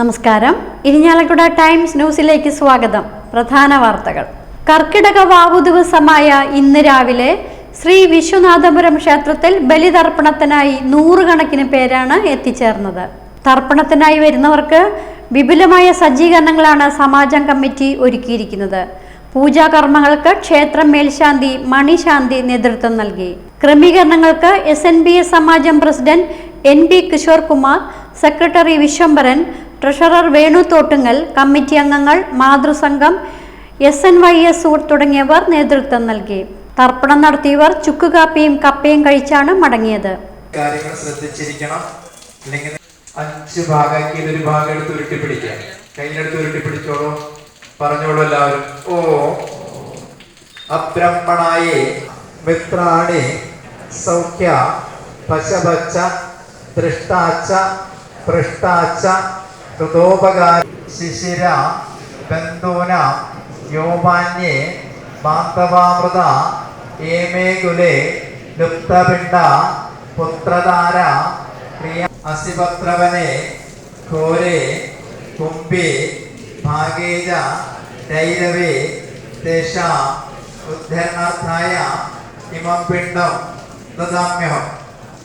നമസ്കാരം. ഇരിഞ്ഞാലക്കുട ടൈംസ് ന്യൂസിലേക്ക് സ്വാഗതം. പ്രധാന വാർത്തകൾ. കർക്കിടക വാവു ദിവസമായ ഇന്ന് രാവിലെ ശ്രീ വിശ്വനാഥപുരം ക്ഷേത്രത്തിൽ ബലിതർപ്പണത്തിനായി നൂറുകണക്കിന് പേരാണ് എത്തിച്ചേർന്നത്. തർപ്പണത്തിനായി വരുന്നവർക്ക് വിപുലമായ സജ്ജീകരണങ്ങളാണ് സമാജം കമ്മിറ്റി ഒരുക്കിയിരിക്കുന്നത്. പൂജാകർമ്മങ്ങൾക്ക് ക്ഷേത്രം മേൽശാന്തി മണിശാന്തി നേതൃത്വം നൽകി. ക്രമീകരണങ്ങൾക്ക് എസ് എൻ ബി എസ് സമാജം president N B Kishore Kumar secretary Vishwambharan treasurer Venu Thottungal committee അംഗങ്ങൾ മാതൃസംഘം എസ് എൻ വൈ എസ് സൂർ തുടങ്ങിയവർ നേതൃത്വം നൽകി. തർപ്പണം നടത്തിയവർ ചുക്കുകാപ്പിയും കപ്പയും കഴിച്ചാണ് മടങ്ങിയത്. കാര്യങ്ങൾ ശ്രദ്ധിച്ചിരിക്കണം. അല്ലെങ്കിൽ അഞ്ച് ഭാഗമാക്കി ഇതൊരു ഭാഗം എടുത്ത് ഉരുട്ടി പിടിക്കാം കയ്യിലെടുത്ത് ഉരുട്ടി പിടിച്ചോളൂ പറഞ്ഞോളൂ എല്ലാവരും. ഓ അബ്രഹ്മണായേ മിത്രാണി സൗഖ്യ പശപച്ച ദൃഷ്ടാച്ച പൃഷ്ടാച്ച കൃതോപകാര ശിശിര ബന്ധൂന യോമാന്യേ ബാന്ധവാമൃത ഏമേ കുലേ ലുപ്തപിണ്ഡ പുത്രധാര പ്രിയ അസിപത്രവനെ ഘോരേ കുംഭേ ഭാഗേജ രൈരവേ തേഷാ ഉദ്ധരണാർത്ഥായ ഇമം പിണ്ഡം ദദാമ്യഹം.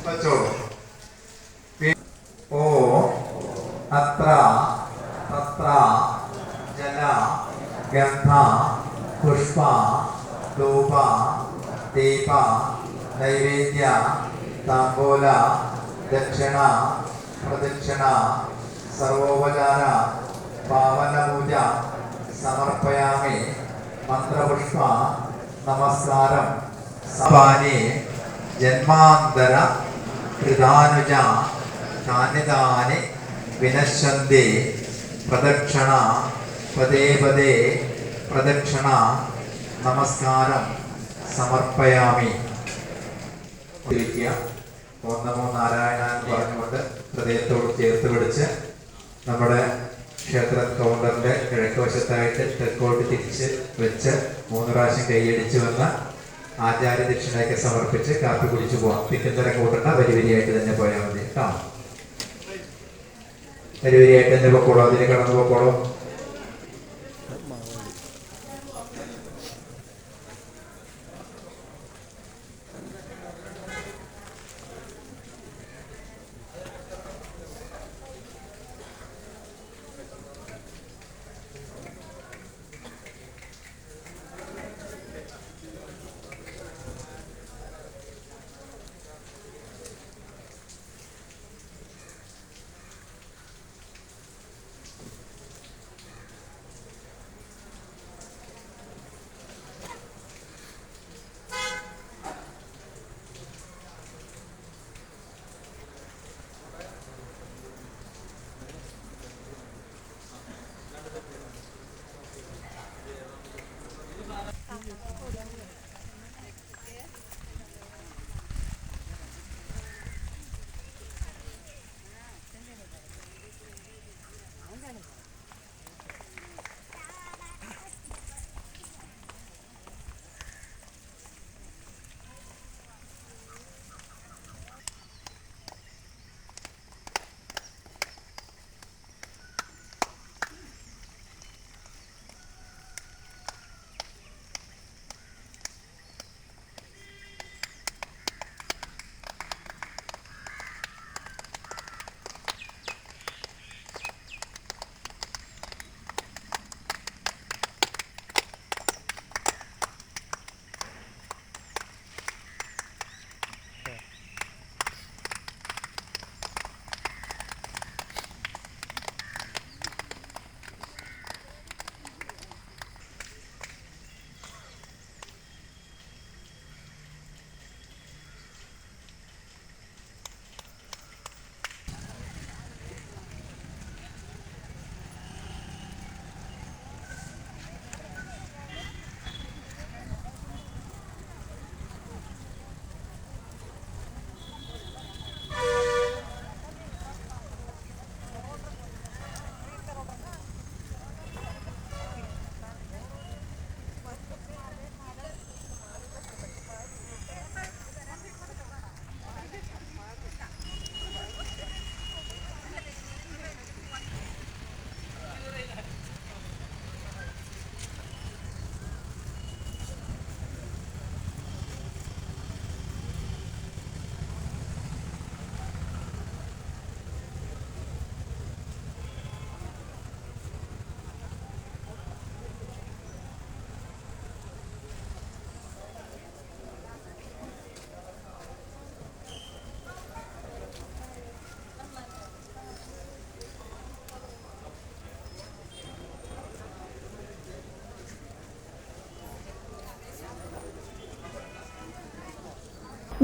വച്ചോളൂ. ഓ. അത്ര തത്ര ജല ഗന്ധ പുഷ്പ ധൂപ ദീപ നൈവേദ്യ താംബൂല ദക്ഷിണ പ്രദക്ഷിണ സർവോപചാര പാവനപൂജ സമർപ്പയാമി മന്ത്രപുഷ്പ നമസ്കാരം സവാനെ ജന്മാന്തര കൃതാനുജ കാനിതാനി വിനശ്യന്തി പ്രദക്ഷിണ പദേ പദേ പ്രദക്ഷിണ നമസ്കാരം സമർപ്പയാമി. ഓം നമോ നാരായണ എന്ന് പറഞ്ഞുകൊണ്ട് ഹൃദയത്തോട് ചേർത്ത് പിടിച്ച് നമ്മുടെ ക്ഷേത്ര കൗണ്ടറിന്റെ കിഴക്ക് വശത്തായിട്ട് തെക്കോട്ട് തിരിച്ച് വെച്ച് മൂന്ന് പ്രാവശ്യം കൈയടിച്ചു വന്ന ആചാര്യ ദക്ഷിണയൊക്കെ സമർപ്പിച്ച് കാപ്പി കുടിച്ചു പോവാം. തിക്കുന്നര കൂട്ടണ്ട വരി വരിയായിട്ട് തന്നെ പോയാൽ മതി. കേട്ടോ? വരി വരിയായിട്ട് തന്നെ പൊക്കോളൂ അതിൽ കടന്നു പൊക്കോളൂ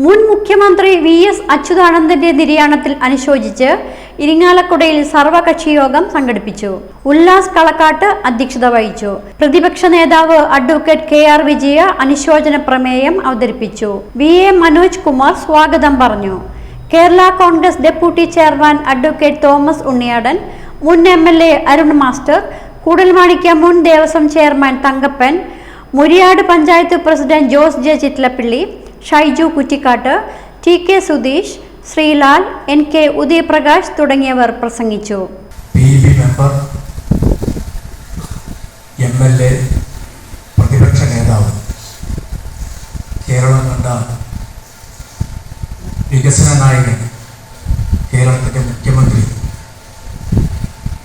മുൻ മുഖ്യമന്ത്രി വി എസ് അച്യുതാനന്ദന്റെ നിര്യാണത്തിൽ അനുശോചിച്ച് ഇരിങ്ങാലക്കുടയിൽ സർവകക്ഷി യോഗം സംഘടിപ്പിച്ചു. ഉല്ലാസ് കളക്കാട്ട് അധ്യക്ഷത വഹിച്ചു. പ്രതിപക്ഷ നേതാവ് അഡ്വക്കേറ്റ് കെ ആർ വിജയ അനുശോചന പ്രമേയം അവതരിപ്പിച്ചു. വി എ മനോജ് കുമാർ സ്വാഗതം പറഞ്ഞു. Kerala Congress deputy chairman advocate Thomas Unniyadan മുൻ M L A Arun master Koodalmanikyam മുൻ Devaswom chairman Thankappan Muriyad panchayat president Jose J Chittilappilly Shyju Kuttikkat T K Sudheesh Sreelal N K Udayaprakash തുടങ്ങിയവർ പ്രസംഗിച്ചു. Member M L A പ്രതിപക്ഷ നേതാവ് കേരളം കണ്ട വികസന നായകൻ കേരളത്തിന്റെ മുഖ്യമന്ത്രി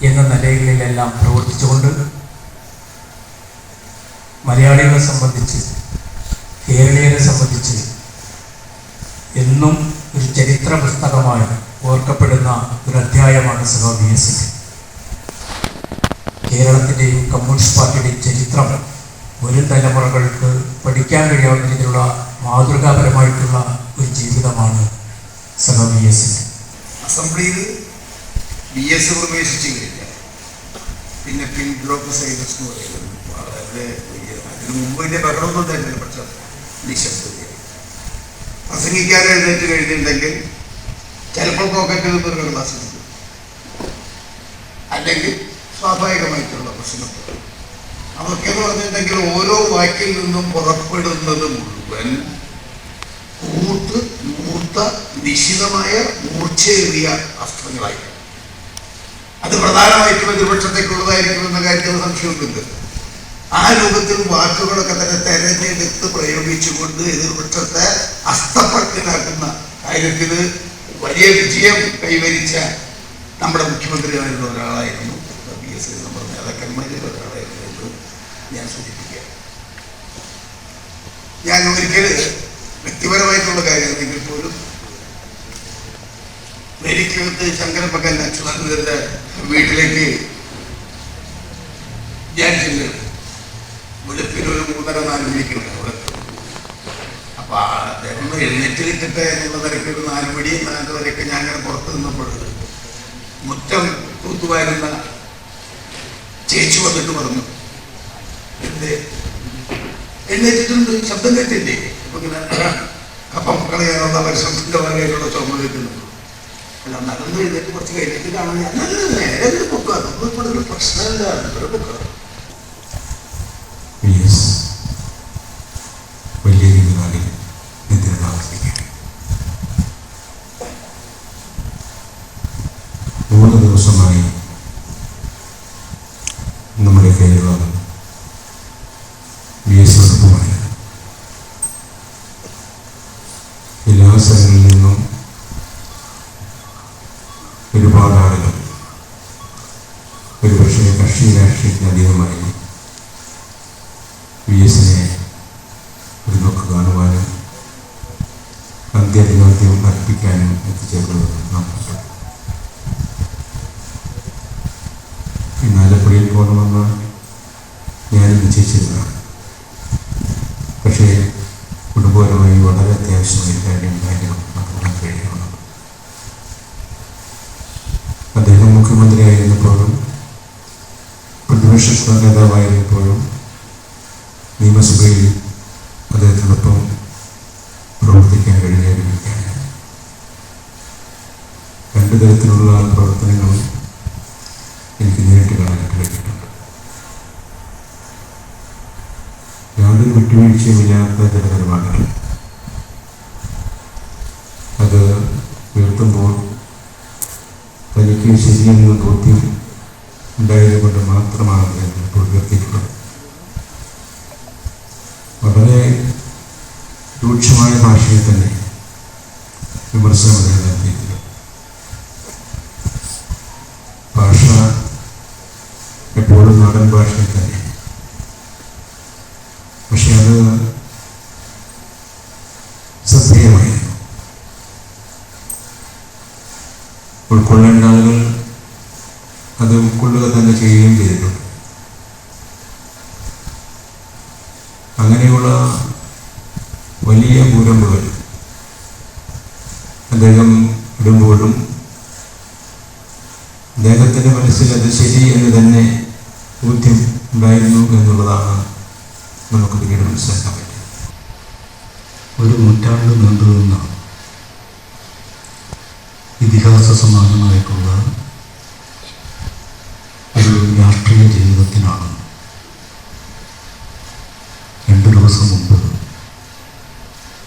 എന്ന നിലയിലെല്ലാം പ്രവർത്തിച്ചുകൊണ്ട് മലയാളികളെ സംബന്ധിച്ച് കേരളീയരെ സംബന്ധിച്ച് എന്നും ഒരു ചരിത്ര പുസ്തകമായി ഓർക്കപ്പെടുന്ന ഒരു അധ്യായമാണ് സഹ ബി എസ് കേരളത്തിന്റെയും കമ്മ്യൂണിസ്റ്റ് പാർട്ടിയുടെ ചരിത്രം വരും തലമുറകൾക്ക് പഠിക്കാൻ കഴിയാവുന്ന രീതിയിലുള്ള മാതൃകാപരമായിട്ടുള്ള ഒരു ജീവിതമാണ് സഹ ബി എസിന്റെ അസംബ്ലിയിൽ ബി എസ് പ്രവേശിച്ചു കഴിഞ്ഞാൽ പിന്നെ പിൻ ബ്ലോക്ക് സൈലൻസ് എന്ന് പറയുന്നത് വളരെ അതിന് മുമ്പ് വലിയ ബഹളമൊന്നും തന്നെ പക്ഷെ നിശബ്ദതയായി പ്രസംഗിക്കാൻ എഴുന്നേറ്റ് കഴിഞ്ഞിട്ടുണ്ടെങ്കിൽ ചിലപ്പോൾ പോക്കറ്റിൽ നിന്നൊരു ക്ലാസ് കിട്ടും അല്ലെങ്കിൽ സ്വാഭാവികമായിട്ടുള്ള പ്രശ്നം അതൊക്കെ എന്ന് പറഞ്ഞിട്ടുണ്ടെങ്കിൽ ഓരോ വാക്കിൽ നിന്നും പുറപ്പെടുന്നത് മുഴുവൻ കൂർത്ത് മൂർത്ത നിശ്ചിതമായ മൂർച്ചയേറിയ അസ്ത്രങ്ങളായി അത് പ്രധാനമായിട്ടും എതിർപക്ഷത്തേക്കുള്ളതായിരിക്കുമെന്ന കാര്യത്തിൽ സംശയമുണ്ട് ആ രൂപത്തിൽ വാക്കുകളൊക്കെ തന്നെ തെരഞ്ഞെടുത്ത് പ്രയോഗിച്ചുകൊണ്ട് എതിർപക്ഷത്തെ അസ്തപ്രജ്ഞനാക്കുന്ന കാര്യത്തിൽ വലിയ വിജയം കൈവരിച്ച നമ്മുടെ മുഖ്യമന്ത്രിയായിരുന്ന ഒരാളായിരുന്നു ഒരാളായിരുന്നു എന്ന് ഞാൻ സൂചിപ്പിക്കുക ഞാൻ ഒരിക്കൽ വ്യക്തിപരമായിട്ടുള്ള കാര്യമാണെങ്കിൽ പോലും മേരിക്കകത്ത് ശങ്കരപ്പക്കൻ അച്യുതാനന്ദന്റെ വീട്ടിലേക്ക് ഞാൻ ചെല്ലുന്നു വെളുപ്പിന് ഒരു മൂന്നര നാല് മണിക്കുണ്ട് അവിടെ അപ്പൊ അദ്ദേഹം എഴുന്നേറ്റ് കിട്ടട്ടെ എന്നുള്ള നിരക്ക് ഒരു നാല് മണി നാല് വരെയൊക്കെ ഞാൻ അങ്ങനെ പുറത്ത് നിന്നപ്പോൾ മുറ്റം തൂത്തുവാരുന്ന വന്നിട്ട് പറഞ്ഞു എന്തേ? എഴുന്നേറ്റിട്ടുണ്ട് ശബ്ദം കേട്ടില്ലേ? അപ്പൊ ഇങ്ങനെ കപ്പം കളയാനുള്ള പരിശ്രമത്തിന്റെ വകയിലുള്ള ചുമ കേൾക്കുന്നു അല്ല നടന്നു എഴുന്നേറ്റ് കുറച്ച് കഴിഞ്ഞിട്ട് കാണാൻ നേരെ പൊക്കുക. നമ്മൾ ഇവിടെ പ്രശ്നമില്ല വി എസ് വലിയ രീതിയിൽ നിദ്ര താമസിക്കുകയാണ് മൂന്ന് ദിവസമായി നമ്മുടെ കയ്യിലുള്ള വി എസ് വകുപ്പുമാണ് എല്ലാ സ്ഥലങ്ങളിൽ നിന്നും ഒരുപാട് ആളുകൾ ഒരുപക്ഷെ കക്ഷി രാഷ്ട്രീയത്തിന് അതീതമായി വി എസിനെ ഒരു നോക്ക് കാണുവാനും അന്ത്യാധിപത്യം അർപ്പിക്കാനും എത്തിച്ചേർന്നതെന്ന് നാം കണ്ടു. ഇന്ന് ആലപ്പുഴയിൽ പോകണമെന്ന് ഞാൻ നിശ്ചയിച്ചിരുന്നതാണ് പക്ഷേ കുടുംബപരമായി വളരെ അത്യാവശ്യമായ കാര്യം കാര്യം നടത്താൻ കഴിയണം അദ്ദേഹം മുഖ്യമന്ത്രിയായിരുന്നപ്പോഴും നേതാവായിരുന്നപ്പോഴും നിയമസഭയിൽ അദ്ദേഹത്തോടൊപ്പം പ്രവർത്തിക്കാൻ കഴിഞ്ഞ ഒരു വ്യക്തിയാണ് രണ്ടു തരത്തിലുള്ള പ്രവർത്തനങ്ങളും എനിക്ക് നേരിട്ട് കാണാനായിട്ട് കഴിഞ്ഞിട്ടുണ്ട്. യാതൊരു വിട്ടുവീഴ്ചയുമില്ലാത്ത ചില നിലപാടുകൾ അത് ഉയർത്തുമ്പോൾ തനിക്ക് ശരിയെന്ന് ബോധ്യം ഉണ്ടായതുകൊണ്ട് മാത്രമാണ് അദ്ദേഹം ഇപ്പോൾ ഉയർത്തിയിട്ടുള്ളത് വളരെ രൂക്ഷമായ ഭാഷയിൽ തന്നെ വിമർശനം അദ്ദേഹം നടത്തിയിട്ടുണ്ട് ഭാഷ എപ്പോഴും നാടൻ ഭാഷയിൽ തന്നെ. പക്ഷെ അത് ശ്രദ്ധേയമായിരുന്നു ഉൾക്കൊള്ളേണ്ട ആളുകൾ ഉൾക്കൊള്ളുക തന്നെ ചെയ്യുകയും ചെയ്തു. അങ്ങനെയുള്ള വലിയ ഭൂരമ്പുകൾ അദ്ദേഹം ഇടുമ്പോഴും അദ്ദേഹത്തിന്റെ മനസ്സിൽ അത് ശരി എന്ന് തന്നെ ബോധ്യം ഉണ്ടായിരുന്നു എന്നുള്ളതാണ് നമുക്ക് പിന്നീട് മനസ്സിലാക്കാൻ പറ്റും ഒരു നൂറ്റാണ്ട് നീണ്ടുനിന്ന ഇതിഹാസ സമാനമായിട്ടുള്ള ഒരു രാഷ്ട്രീയ ജീവിതത്തിനാണ്. രണ്ടു ദിവസം മുമ്പ്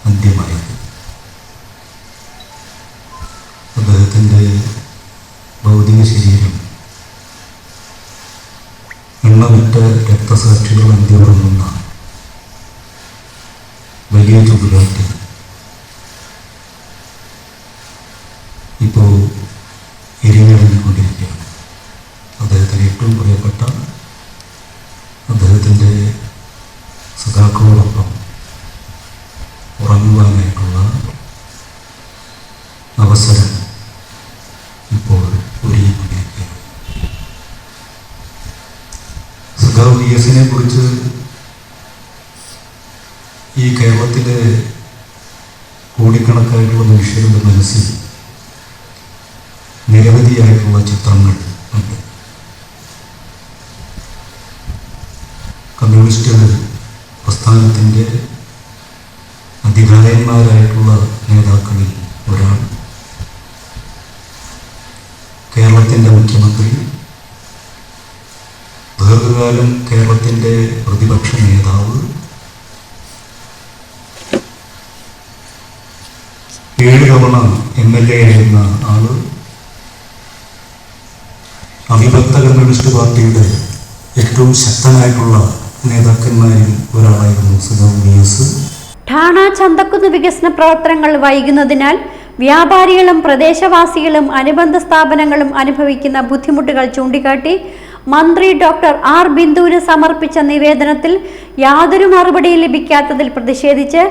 അന്ത്യമായത്. അദ്ദേഹത്തിന്റെ ഭൗതിക ശരീരം എണ്ണമറ്റ രക്തസാക്ഷികൾ അന്ത്യമുറങ്ങുന്ന വലിയ ചുടുകാറ്റ് ഇപ്പോൾ എരിഞ്ഞിറങ്ങിക്കൊണ്ടിരിക്കുകയാണ് അദ്ദേഹത്തിന് ഏറ്റവും പ്രിയപ്പെട്ട അദ്ദേഹത്തിന്റെ സഖാക്കളോടൊപ്പം ഉറങ്ങുവാനായിട്ടുള്ള അവസരം ഇപ്പോൾ ഒരുങ്ങിക്കൊണ്ടിരിക്കുകയാണ് സഖാവ് വി എസിനെ കുറിച്ച് ഈ കേരളത്തിലെ കോടിക്കണക്കായിട്ടുള്ള മനുഷ്യരുടെ മനസ്സിൽ നിരവധിയായിട്ടുള്ള ചിത്രങ്ങൾ ഉണ്ട്. കമ്മ്യൂണിസ്റ്റുകൾ പ്രസ്ഥാനത്തിന്റെ അധികാരന്മാരായിട്ടുള്ള നേതാക്കളിൽ ഒരാൾ കേരളത്തിന്റെ മുഖ്യമന്ത്രി ദീർഘകാലം കേരളത്തിന്റെ പ്രതിപക്ഷ നേതാവ് ഏഴ് തവണ എം എൽ എ ആയിരുന്ന ആൾ അവിഭക്ത കമ്മ്യൂണിസ്റ്റ് പാർട്ടിയുടെ ഏറ്റവും ശക്തനായിട്ടുള്ള നേതാക്കന്മാരിൽ ഒരാളായിരുന്നു എസ് ഠാണ ചന്തക്കുന്ന് വികസന പ്രവർത്തനങ്ങൾ വൈകുന്നതിനാൽ വ്യാപാരികളും പ്രദേശവാസികളും അനുബന്ധ സ്ഥാപനങ്ങളും അനുഭവിക്കുന്ന ബുദ്ധിമുട്ടുകൾ ചൂണ്ടിക്കാട്ടി മന്ത്രി ഡോക്ടർ ആർ ബിന്ദുവിന് സമർപ്പിച്ച നിവേദനത്തിൽ യാതൊരു മറുപടിയും ലഭിക്കാത്തതിൽ പ്രതിഷേധിച്ച്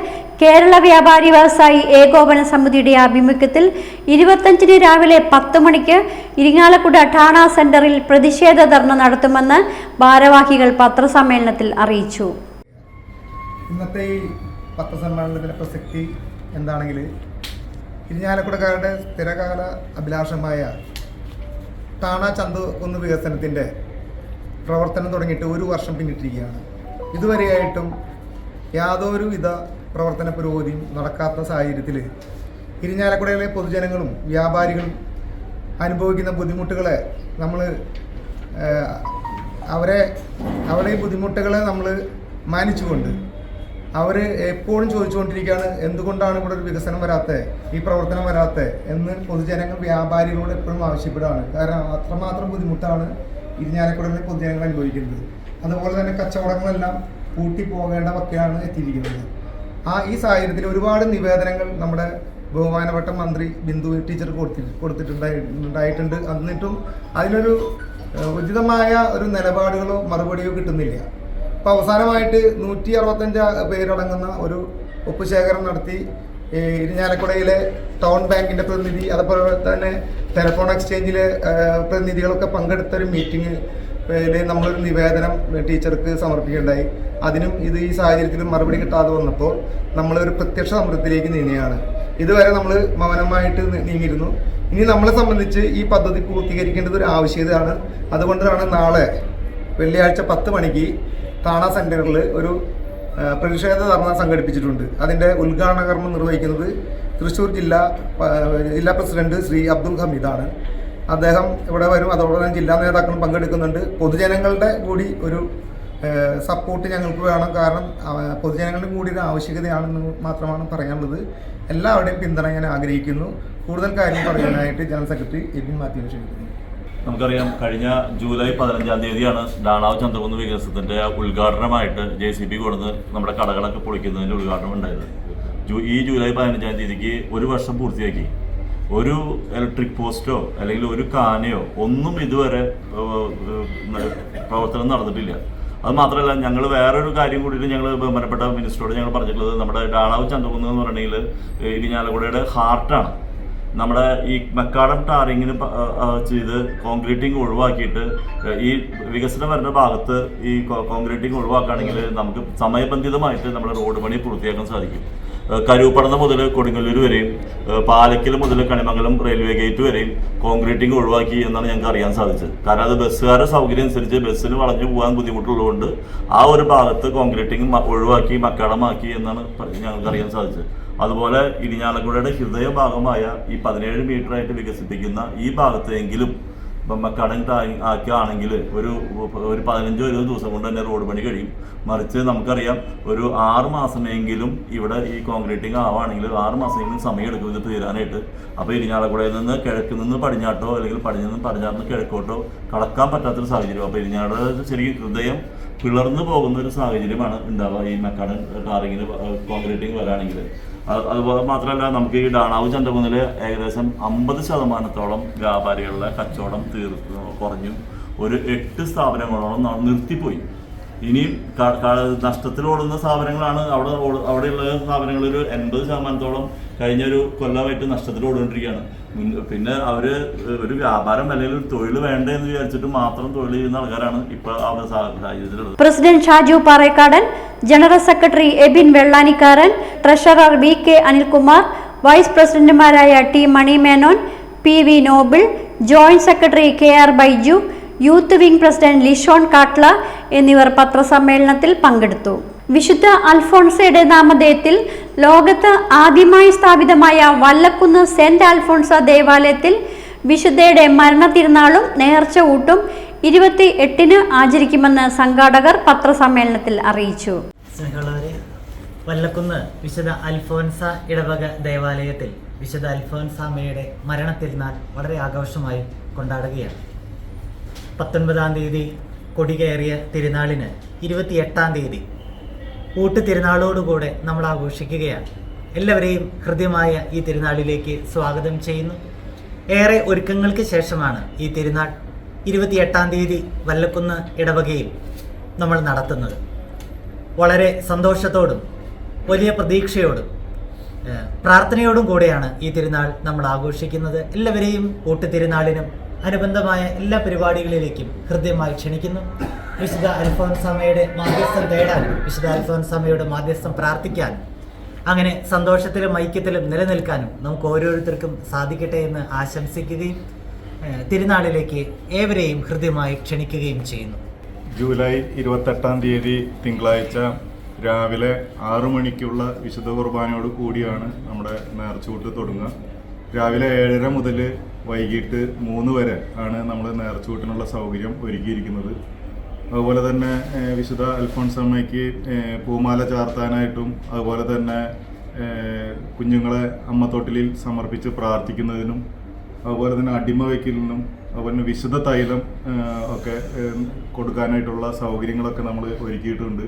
കേരള വ്യാപാരി വ്യവസായി ഏകോപന സമിതിയുടെ ആഭിമുഖ്യത്തിൽ ഇരുപത്തഞ്ചിന് രാവിലെ പത്ത് മണിക്ക് ഇരിങ്ങാലക്കുട ഠാണ സെന്ററിൽ പ്രതിഷേധ ധർണ നടത്തുമെന്ന് ഭാരവാഹികൾ പത്രസമ്മേളനത്തിൽ അറിയിച്ചു. ഇന്നത്തെ ഈ പത്രസമ്മേളനത്തിന്റെ പ്രസക്തി എന്താണെങ്കിൽ ഇരിഞ്ഞാലക്കുടക്കാരുടെ സ്ഥിരകാല അഭിലാഷമായ ടാണ ചന്തു കുന്ന് വികസനത്തിന്റെ പ്രവർത്തനം തുടങ്ങിയിട്ട് ഒരു വർഷം പിന്നിട്ടിരിക്കുകയാണ്. ഇതുവരെയായിട്ടും യാതൊരുവിധ പ്രവർത്തന പുരോഗതിയും നടക്കാത്ത സാഹചര്യത്തിൽ ഇരിഞ്ഞാലക്കുടയിലെ പൊതുജനങ്ങളും വ്യാപാരികളും അനുഭവിക്കുന്ന ബുദ്ധിമുട്ടുകളെ നമ്മൾ അവരെ അവരുടെ ബുദ്ധിമുട്ടുകളെ നമ്മൾ മാനിച്ചുകൊണ്ട് അവർ എപ്പോഴും ചോദിച്ചുകൊണ്ടിരിക്കുകയാണ് എന്തുകൊണ്ടാണ് ഇവിടെ ഒരു വികസനം വരാത്തത് ഈ പ്രവർത്തനം വരാത്തത് എന്ന് പൊതുജനങ്ങൾ വ്യാപാരികളോട് എപ്പോഴും ആവശ്യപ്പെടുകയാണ്. കാരണം അത്രമാത്രം ബുദ്ധിമുട്ടാണ് ഇരിഞ്ഞാലക്കുടയിലെ പൊതുജനങ്ങൾ അനുഭവിക്കുന്നത്. അതുപോലെ തന്നെ കച്ചവടങ്ങളെല്ലാം പൂട്ടി പോകേണ്ട വക്കെയാണ് എത്തിയിരിക്കുന്നത്. ആ ഈ സാഹചര്യത്തിൽ ഒരുപാട് നിവേദനങ്ങൾ നമ്മുടെ ബഹുമാനപ്പെട്ട മന്ത്രി ബിന്ദു ടീച്ചർ കൊടുത്തി കൊടുത്തിട്ടുണ്ടായിട്ടുണ്ട് എന്നിട്ടും അതിനൊരു ഉചിതമായ ഒരു നിലപാടുകളോ മറുപടിയോ കിട്ടുന്നില്ല. അപ്പോൾ അവസാനമായിട്ട് നൂറ്റി അറുപത്തഞ്ച് പേരടങ്ങുന്ന ഒരു ഒപ്പുശേഖരം നടത്തി ഇരിഞ്ഞാലക്കുടയിലെ ടൗൺ ബാങ്കിന്റെ പ്രതിനിധി അതുപോലെ തന്നെ ടെലഫോൺ എക്സ്ചേഞ്ചിലെ പ്രതിനിധികളൊക്കെ പങ്കെടുത്ത ഒരു മീറ്റിംഗ് നമ്മളൊരു നിവേദനം ടീച്ചർക്ക് സമർപ്പിക്കുകയുണ്ടായി. അതിനും ഇത് ഈ സാഹചര്യത്തിൽ മറുപടി കിട്ടാതെ വന്നപ്പോൾ നമ്മളൊരു പ്രത്യക്ഷ സമരത്തിലേക്ക് നീങ്ങുകയാണ്. ഇതുവരെ നമ്മൾ മൗനമായിട്ട് നീങ്ങിയിരുന്നു. ഇനി നമ്മളെ സംബന്ധിച്ച് ഈ പദ്ധതി പൂർത്തീകരിക്കേണ്ടത് ഒരു ആവശ്യകതയാണ് അതുകൊണ്ടാണ് നാളെ വെള്ളിയാഴ്ച പത്ത് മണിക്ക് താണ സെന്ററിൽ ഒരു പ്രതിഷേധ ധർണ സംഘടിപ്പിച്ചിട്ടുണ്ട്. അതിന്റെ ഉദ്ഘാടന കർമ്മം നിർവഹിക്കുന്നത് തൃശ്ശൂർ ജില്ലാ ജില്ലാ പ്രസിഡന്റ് ശ്രീ അബ്ദുൽ ഹമീദാണ്. അദ്ദേഹം ഇവിടെ വരും. അതോടൊപ്പം ജില്ലാ നേതാക്കളും പങ്കെടുക്കുന്നുണ്ട്. പൊതുജനങ്ങളുടെ കൂടി ഒരു സപ്പോർട്ട് ഞങ്ങൾക്ക് വേണം. കാരണം പൊതുജനങ്ങളുടെ കൂടി ഒരു ആവശ്യകതയാണെന്ന് മാത്രമാണ് പറയാനുള്ളത്. എല്ലാവരുടെയും പിന്തുണ ഞാൻ ആഗ്രഹിക്കുന്നു. കൂടുതൽ കാര്യം പറയാനായിട്ട് ജനറൽ സെക്രട്ടറി എബിൻ മാത്യുവിനെ ക്ഷണിക്കുന്നു. നമുക്കറിയാം കഴിഞ്ഞ ജൂലൈ പതിനഞ്ചാം തീയതിയാണ് ഡാണാവ് ചന്ദ്രകുന്ന് വികസനത്തിന്റെ ഉദ്ഘാടനമായിട്ട് ജെ സി ബി കൊടുന്ന് നമ്മുടെ കടകളൊക്കെ പൊളിക്കുന്നതിന്റെ ഉദ്ഘാടനം ഉണ്ടായത്. ഈ ജൂലൈ പതിനഞ്ചാം തീയതിക്ക് ഒരു വർഷം പൂർത്തിയാക്കി. ഒരു ഇലക്ട്രിക് പോസ്റ്റോ അല്ലെങ്കിൽ ഒരു കാനയോ ഒന്നും ഇതുവരെ പ്രവർത്തനം നടന്നിട്ടില്ല. അത് മാത്രമല്ല ഞങ്ങൾ വേറൊരു കാര്യം കൂടിയിട്ട് ഞങ്ങൾ ബഹുമാനപ്പെട്ട മിനിസ്റ്ററോട് ഞങ്ങൾ പറഞ്ഞിട്ടുള്ളത് നമ്മുടെ ഡാണാവ് ചന്ദ്രകുന്ന് എന്ന് പറഞ്ഞെങ്കിൽ ഇരിഞ്ഞാലക്കുടയുടെ ഹാർട്ടാണ് നമ്മുടെ ഈ മെക്കാടം ടാറിങ്ങിന് ചെയ്ത് കോൺക്രീറ്റിംഗ് ഒഴിവാക്കിയിട്ട് ഈ വികസനം വരുന്ന ഭാഗത്ത് ഈ കോൺക്രീറ്റിംഗ് ഒഴിവാക്കുകയാണെങ്കിൽ നമുക്ക് സമയബന്ധിതമായിട്ട് നമ്മുടെ റോഡ് പണി പൂർത്തിയാക്കാൻ സാധിക്കും. ഏഹ് മുതൽ കൊടുങ്ങല്ലൂർ വരെയും പാലക്കൽ മുതൽ കണിമംഗലം റെയിൽവേ ഗേറ്റ് വരെയും കോൺക്രീറ്റിംഗ് ഒഴിവാക്കി എന്നാണ് ഞങ്ങൾക്ക് അറിയാൻ സാധിച്ചത്. കാരണം അത് ബസ്സുകാരുടെ സൗകര്യം അനുസരിച്ച് ബസ്സിന് വളഞ്ഞു പോകാൻ ബുദ്ധിമുട്ടുള്ളതുകൊണ്ട് ആ ഒരു ഭാഗത്ത് കോൺക്രീറ്റിംഗ് ഒഴിവാക്കി മക്കടമാക്കി എന്നാണ് ഞങ്ങൾക്ക് അറിയാൻ സാധിച്ചത്. അതുപോലെ ഇരിഞ്ഞാലക്കുടയുടെ ഹൃദയ ഭാഗമായ ഈ പതിനേഴ് മീറ്ററായിട്ട് വികസിപ്പിക്കുന്ന ഈ ഭാഗത്തെങ്കിലും ഇപ്പം മക്കാടൻ ആക്കുകയാണെങ്കിൽ ഒരു ഒരു പതിനഞ്ചോ ഇരുപത് ദിവസം കൊണ്ട് തന്നെ റോഡ് പണി കഴിയും. മറിച്ച് നമുക്കറിയാം ഒരു ആറ് മാസമെങ്കിലും ഇവിടെ ഈ കോൺക്രീറ്റിംഗ് ആവുകയാണെങ്കിൽ ആറ് മാസമെങ്കിലും സമയം എടുക്കും ഇത് തീരാനായിട്ട്. അപ്പോൾ ഇരിഞ്ഞാലക്കുടയിൽ നിന്ന് കിഴക്ക് നിന്ന് പടിഞ്ഞാട്ടോ അല്ലെങ്കിൽ പടിഞ്ഞു നിന്ന് പടിഞ്ഞാറ് നിന്ന് കിഴക്കോട്ടോ കടക്കാൻ പറ്റാത്തൊരു സാഹചര്യം. അപ്പോൾ ഇരിഞ്ഞാട് ശരിക്കും ഹൃദയം പിളർന്നു പോകുന്ന ഒരു സാഹചര്യമാണ് ഉണ്ടാവുക ഈ മക്കാടൻ ടാറിങ്ങിന് കോൺക്രീറ്റിംഗ് വരാണെങ്കിൽ. അതുപോലെ മാത്രമല്ല നമുക്ക് ഈ ഡാണാവ് ചന്തകുന്നിൽ ഏകദേശം അമ്പത് ശതമാനത്തോളം വ്യാപാരികളുടെ കച്ചവടം തീർത്ത് കുറഞ്ഞു. ഒരു എട്ട് സ്ഥാപനങ്ങളോളം നിർത്തിപ്പോയി. ഇനിയും നഷ്ടത്തിലോടുന്ന സ്ഥാപനങ്ങളാണ് അവിടെ അവിടെയുള്ള സ്ഥാപനങ്ങളിൽ ഒരു എൺപത് ശതമാനത്തോളം കഴിഞ്ഞ ഒരു കൊല്ലമായിട്ട് മുൻ- പിന്നെ അവർ ഒരു വ്യാപാരം അല്ലെങ്കിൽ ഒരു തൊഴിൽ വേണ്ടെന്ന് വിചാരിച്ചിട്ട് മാത്രം തൊഴിൽ ചെയ്യുന്ന ആൾക്കാരാണ് ഇപ്പോൾ അവിടെ സാഹചര്യത്തിലുള്ളത്. President Shaju Parekkadan general secretary Ebin Vellanikkaran treasurer V K Anilkumar vice പ്രസിഡന്റുമാരായ T Mani Menon P V Noble joint secretary K R Baiju youth wing president Lishon Kattla എന്നിവർ പത്രസമ്മേളനത്തിൽ പങ്കെടുത്തു. വിശുദ്ധ അൽഫോൺസയുടെ നാമധേയത്തിൽ ലോകത്ത് ആദ്യമായി സ്ഥാപിതമായ വല്ലക്കുന്ന് സെന്റ് അൽഫോൺസ ദേവാലയത്തിൽ വിശുദ്ധയുടെ മരണ തിരുനാളും നേർച്ച ഊട്ടും ഇരുപത്തി എട്ടിന് ആചരിക്കുമെന്ന് സംഘാടകർ പത്രസമ്മേളനത്തിൽ അറിയിച്ചു. വല്ലക്കുന്ന് വിശുദ്ധ അൽഫോൻസ ഇടവക ദേവാലയത്തിൽ വിശുദ്ധ അൽഫോൻസാമ്മയുടെ മരണ തിരുനാൾ വളരെ ആഘോഷമായി കൊണ്ടാടുകയാണ്. പത്തൊൻപതാം തീയതി കൊടികയറിയ തിരുനാളിന് ഇരുപത്തിയെട്ടാം തീയതി ഊട്ട് തിരുനാളോടുകൂടെ നമ്മൾ ആഘോഷിക്കുകയാണ് എല്ലാവരെയും ഹൃദ്യമായ ഈ തിരുനാളിലേക്ക് സ്വാഗതം ചെയ്യുന്നു. ഏറെ ഒരുക്കങ്ങൾക്ക് ശേഷമാണ് ഈ തിരുനാൾ. ഇരുപത്തിയെട്ടാം തീയതി വല്ലക്കുന്ന് ഇടവകയിൽ നമ്മൾ നടത്തുന്നത്. വളരെ സന്തോഷത്തോടും വലിയ പ്രതീക്ഷയോടും പ്രാർത്ഥനയോടും കൂടെയാണ് ഈ തിരുനാൾ നമ്മൾ ആഘോഷിക്കുന്നത്. എല്ലാവരെയും കൂട്ടുതിരുനാളിനും അനുബന്ധമായ എല്ലാ പരിപാടികളിലേക്കും ഹൃദ്യമായി ക്ഷണിക്കുന്നു. വിശുദ്ധ അൽഫോൻസാമയുടെ മാധ്യസ്ഥം തേടാനും വിശുദ്ധ അൽഫോൻസാമയുടെ മാധ്യസ്ഥം പ്രാർത്ഥിക്കാൻ അങ്ങനെ സന്തോഷത്തിലും ഐക്യത്തിലും നിലനിൽക്കാനും നമുക്ക് ഓരോരുത്തർക്കും സാധിക്കട്ടെ എന്ന് ആശംസിക്കുകയും തിരുനാളിലേക്ക് ഏവരെയും ഹൃദ്യമായി ക്ഷണിക്കുകയും ചെയ്യുന്നു. ജൂലൈ ഇരുപത്തെട്ടാം തീയതി തിങ്കളാഴ്ച രാവിലെ ആറു മണിക്കുള്ള വിശുദ്ധ കുർബാനയോട് കൂടിയാണ് നമ്മുടെ നേർച്ചൂട്ട് തുടങ്ങുക. രാവിലെ ഏഴര മുതൽ വൈകിട്ട് മൂന്ന് വരെ ആണ് നമ്മൾ നേർച്ചൂട്ടിനുള്ള സൗകര്യം ഒരുക്കിയിരിക്കുന്നത്. അതുപോലെ തന്നെ വിശുദ്ധ അൽഫോൺസമ്മയ്ക്ക് പൂമാല ചാർത്താനായിട്ടും അതുപോലെ തന്നെ കുഞ്ഞുങ്ങളെ അമ്മത്തൊട്ടിലിൽ സമർപ്പിച്ച് പ്രാർത്ഥിക്കുന്നതിനും അതുപോലെ തന്നെ അടിമ വയ്ക്കലിനും അതുപോലെ തന്നെ വിശുദ്ധ തൈലം ഒക്കെ കൊടുക്കാനായിട്ടുള്ള സൗകര്യങ്ങളൊക്കെ നമ്മൾ ഒരുക്കിയിട്ടുണ്ട്.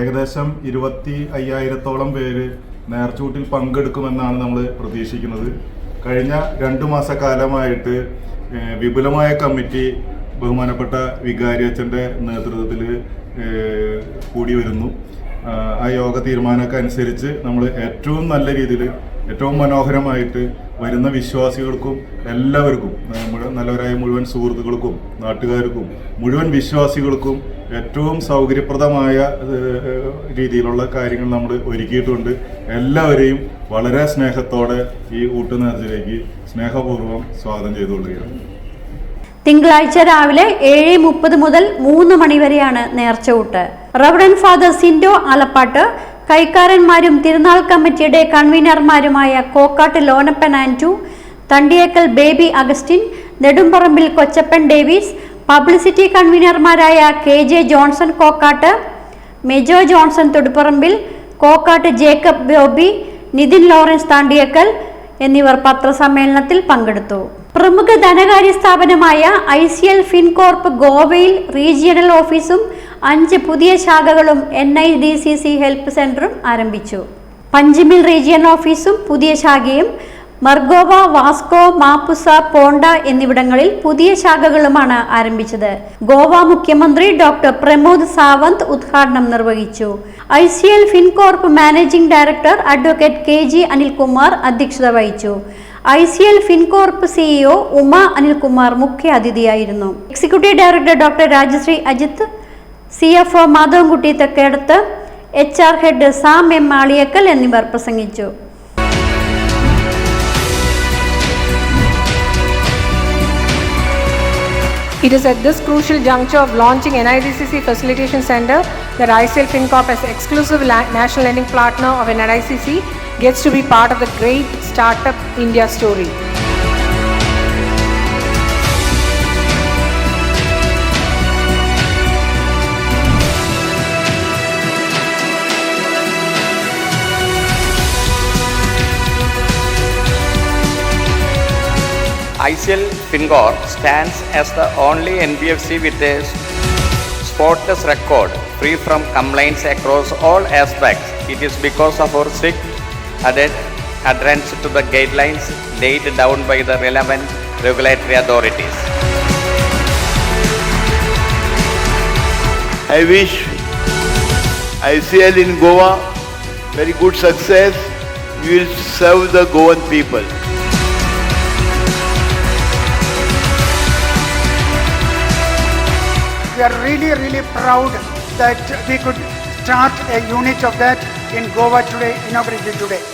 ഏകദേശം ഇരുപത്തി അയ്യായിരത്തോളം പേര് നേർച്ചൂട്ടിൽ പങ്കെടുക്കുമെന്നാണ് നമ്മൾ പ്രതീക്ഷിക്കുന്നത്. കഴിഞ്ഞ രണ്ടു മാസക്കാലമായിട്ട് വിപുലമായ കമ്മിറ്റി ബഹുമാനപ്പെട്ട വികാരി അച്ഛന്റെ നേതൃത്വത്തിൽ കൂടി വരുന്നു. ആ യോഗ തീരുമാനമൊക്കെ അനുസരിച്ച് നമ്മൾ ഏറ്റവും നല്ല രീതിയിൽ ഏറ്റവും മനോഹരമായിട്ട് വരുന്ന വിശ്വാസികൾക്കും എല്ലാവർക്കും നമ്മുടെ നല്ലവരായ മുഴുവൻ സുഹൃത്തുക്കൾക്കും നാട്ടുകാർക്കും മുഴുവൻ വിശ്വാസികൾക്കും ഏറ്റവും സൗകര്യപ്രദമായ രീതിയിലുള്ള കാര്യങ്ങൾ നമ്മൾ ഒരുക്കിയിട്ടുണ്ട്. എല്ലാവരെയും വളരെ സ്നേഹത്തോടെ ഈ ഊട്ടുനേർച്ചയിലേക്ക് സ്നേഹപൂർവം സ്വാഗതം ചെയ്തുകൊള്ളുകയാണ്. തിങ്കളാഴ്ച രാവിലെ ഏഴ് മുപ്പത് മുതൽ മൂന്ന് മണിവരെയാണ് നേർച്ചയൂട്ട് റവഡൻ ഫാദർ സിൻഡോ ആലപ്പാട്ട് കൈക്കാരന്മാരും തിരുനാൾ കമ്മിറ്റിയുടെ കൺവീനർമാരുമായ Kokkat Lonappan Antu Thandiyekkal baby Augustine Nedumparambil Kochappan Davis publicity കൺവീനർമാരായ K J Johnson Kokkat Mejo Johnson Thoduparambil Kokkat Jacob Bobby Nithin Lawrence Thandiyekkal എന്നിവർ പത്രസമ്മേളനത്തിൽ പങ്കെടുത്തു. പ്രമുഖ ധനകാര്യ സ്ഥാപനമായ ഐ സി എൽ ഫിൻകോർപ്പ് ഗോവയിൽ റീജിയണൽ ഓഫീസും അഞ്ച് പുതിയ ശാഖകളും N I D C C help സെന്ററും ആരംഭിച്ചു. പഞ്ചിമിൽ റീജിയണൽ ഓഫീസും പുതിയ ശാഖയും മർഗോവ വാസ്കോ മാപ്പുസ പോണ്ട എന്നിവിടങ്ങളിൽ പുതിയ ശാഖകളുമാണ് ആരംഭിച്ചത്. ഗോവ മുഖ്യമന്ത്രി ഡോക്ടർ പ്രമോദ് സാവന്ത് ഉദ്ഘാടനം നിർവഹിച്ചു. I C L Fincorp managing director advocate K G Anilkumar അധ്യക്ഷത വഹിച്ചു. I C L Fincorp CEO Uma Anilkumar മുഖ്യ അതിഥിയായിരുന്നു executive director doctor Rajasree Ajith C F O Madhavankutty Thekkedath H R head Sam M Maliyakkal എന്നിവർ പ്രസംഗിച്ചു It is at this crucial juncture of launching NIDCC Facilitation Center that ICL FinCorp as exclusive national lending partner of NIDCC gets to be part of the great Startup India story. ICL FinCorp stands as the only NBFC with a spotless record, free from complaints across all aspects. It is because of our strict adherence to the guidelines laid down by the relevant regulatory authorities. I wish ICL in Goa very good success. We will serve the Goan people. We are really, really proud that we could start a unit of that in Goa today, inaugurated today.